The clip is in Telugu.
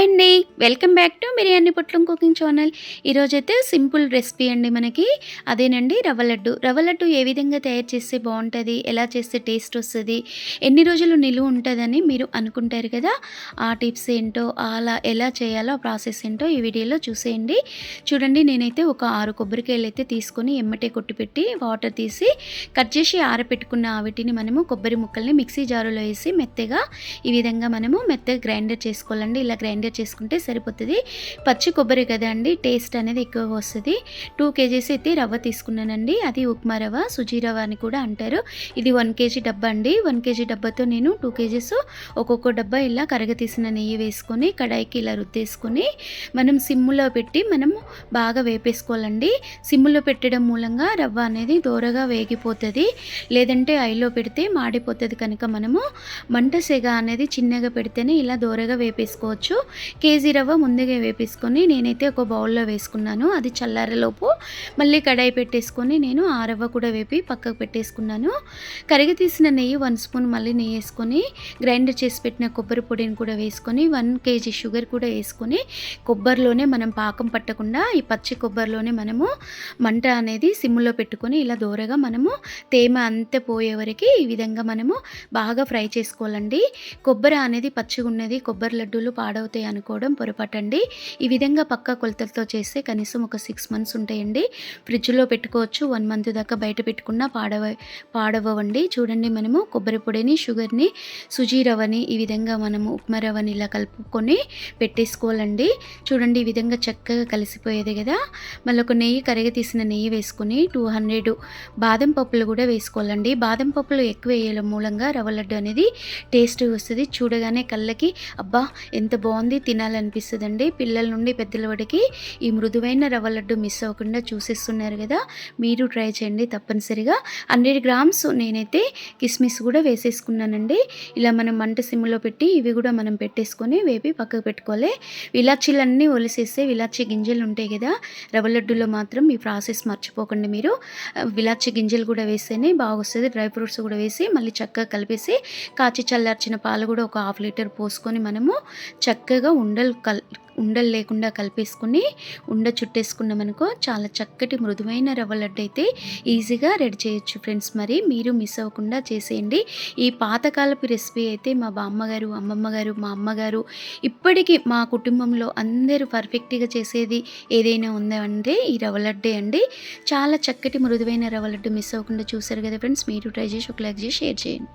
హాయ్ అండి. వెల్కమ్ బ్యాక్ టు బిర్యానీ పొట్లం కుకింగ్ ఛానల్. ఈరోజైతే సింపుల్ రెసిపీ అండి మనకి. అదేనండి రవ్వ లడ్డు. రవ్వ లడ్డు ఏ విధంగా తయారు చేస్తే బాగుంటుంది? ఎలా చేస్తే టేస్ట్ వస్తుంది? ఎన్ని రోజులు నిలువ ఉంటుందని మీరు అనుకుంటారు కదా? ఆ టిప్స్ ఏంటో అలా ఎలా చేయాలో ఆ ప్రాసెస్ ఏంటో ఈ వీడియోలో చూసేయండి. చూడండి నేనైతే ఒక ఆరు కొబ్బరికాయలు అయితే తీసుకొని ఎమ్మటే కొట్టిపెట్టి వాటర్ తీసి కట్ చేసి ఆరపెట్టుకున్న వీటిని మనము కొబ్బరి ముక్కల్ని మిక్సీ జారులో వేసి మెత్తగా ఈ విధంగా మనము మెత్తగా గ్రైండర్ చేసుకోవాలండి. ఇలా గ్రైండర్ చేసుకుంటే సరిపోతుంది. పచ్చి కొబ్బరి కదా అండి టేస్ట్ అనేది ఎక్కువగా వస్తుంది. టూ కేజీస్ అయితే రవ్వ తీసుకున్నానండి. అది ఉప్మా రవ్వ సుజీ రవ్వ అని కూడా అంటారు. ఇది వన్ కేజీ డబ్బా అండి. వన్ కేజీ డబ్బాతో నేను టూ కేజీస్ ఒక్కొక్క డబ్బా ఇలా కరగతీసిన నెయ్యి వేసుకొని కడాయికి ఇలా రుద్దేసుకొని మనం సిమ్ములో పెట్టి మనం బాగా వేపేసుకోవాలండి. సిమ్ములో పెట్టడం మూలంగా రవ్వ అనేది దూరగా వేగిపోతుంది. లేదంటే ఐలో పెడితే మాడిపోతుంది కనుక మనము. మంట సెగ అనేది చిన్నగా పెడితేనే ఇలా దూరగా వేపేసుకోవచ్చు. కేజీ రవ్వ ముందుగా వేపేసుకొని నేనైతే ఒక బౌల్లో వేసుకున్నాను. అది చల్లారలోపు మళ్ళీ కడాయి పెట్టేసుకొని నేను ఆ రవ్వ కూడా వేపి పక్కకు పెట్టేసుకున్నాను. కరిగి తీసిన నెయ్యి వన్ స్పూన్ మళ్ళీ నెయ్యి వేసుకొని గ్రైండర్ చేసి పెట్టిన కొబ్బరి పొడిని కూడా వేసుకొని వన్ కేజీ షుగర్ కూడా వేసుకొని కొబ్బరిలోనే మనం పాకం పట్టకుండా ఈ పచ్చి కొబ్బరిలోనే మనము మంట అనేది సిమ్లో పెట్టుకొని ఇలా దూరగా మనము తేమ అంతే పోయే వరకు ఈ విధంగా మనము బాగా ఫ్రై చేసుకోవాలండి. కొబ్బరి అనేది పచ్చిగా ఉన్నది కొబ్బరి లడ్డూలు పాడవుతాయి అనుకోవడం పొరపాటండి. ఈ విధంగా పక్క కొలతలతో చేస్తే కనీసం ఒక సిక్స్ మంత్స్ ఉంటాయండి. ఫ్రిడ్జ్లో పెట్టుకోవచ్చు. వన్ మంత్ దాకా బయట పెట్టుకున్నా పాడవ పాడవండి చూడండి మనము కొబ్బరి పొడిని షుగర్ని సుజీ రవ్వని ఈ విధంగా మనము ఉప్మా రవ్వని ఇలా కలుపుకొని పెట్టేసుకోవాలండి. చూడండి ఈ విధంగా చక్కగా కలిసిపోయేది కదా. మళ్ళీ ఒక నెయ్యి కరిగి తీసిన నెయ్యి వేసుకొని టూ హండ్రెడ్ బాదం పప్పులు కూడా వేసుకోవాలండి. బాదం పప్పులు ఎక్కువ వేయడం మూలంగా రవ్వ లడ్డు అనేది టేస్ట్ వస్తుంది. చూడగానే కళ్ళకి అబ్బా ఎంత బాగుంది తినాలనిపిస్తుందండి. పిల్లల నుండి పెద్దల వాడికి ఈ మృదువైన రవ్వ లడ్డు మిస్ అవ్వకుండా చూసేస్తున్నారు కదా. మీరు ట్రై చేయండి తప్పనిసరిగా. హండ్రెడ్ గ్రామ్స్ నేనైతే కిస్మిస్ కూడా వేసేసుకున్నానండి. ఇలా మనం మంట సిమ్లో పెట్టి ఇవి కూడా మనం పెట్టేసుకొని వేపి పక్కకు పెట్టుకోవాలి. విలాచీలన్నీ ఒలిసేస్తే విలాచీ గింజలు ఉంటాయి కదా. రవ్వ లడ్డులో మాత్రం ఈ ప్రాసెస్ మర్చిపోకండి మీరు. విలాచీ గింజలు కూడా వేస్తేనే బాగా వస్తుంది డ్రై ఫ్రూట్స్ కూడా వేసి మళ్ళీ చక్కగా కలిపేసి కాచి చల్లార్చిన పాలు కూడా ఒక హాఫ్ లీటర్ పోసుకొని మనము చక్కగా ఉండలు కల్ ఉండలు లేకుండా కలిపేసుకుని ఉండ చుట్టేసుకున్నామనుకో చాలా చక్కటి మృదువైన రవ్వ లడ్డు అయితే ఈజీగా రెడీ చేయొచ్చు ఫ్రెండ్స్. మరి మీరు మిస్ అవ్వకుండా చేసేయండి. ఈ పాతకాలపు రెసిపీ అయితే మా బామ్మగారు అమ్మమ్మ గారు మా అమ్మగారు ఇప్పటికీ మా కుటుంబంలో అందరూ పర్ఫెక్ట్గా చేసేది ఏదైనా ఉందా అంటే ఈ రవ్వ లడ్డే అండి. చాలా చక్కటి మృదువైన రవ్వ లడ్డు మిస్ అవ్వకుండా చూసారు కదా ఫ్రెండ్స్. మీరు ట్రై చేసి ఒక లైక్ చేసి షేర్ చేయండి.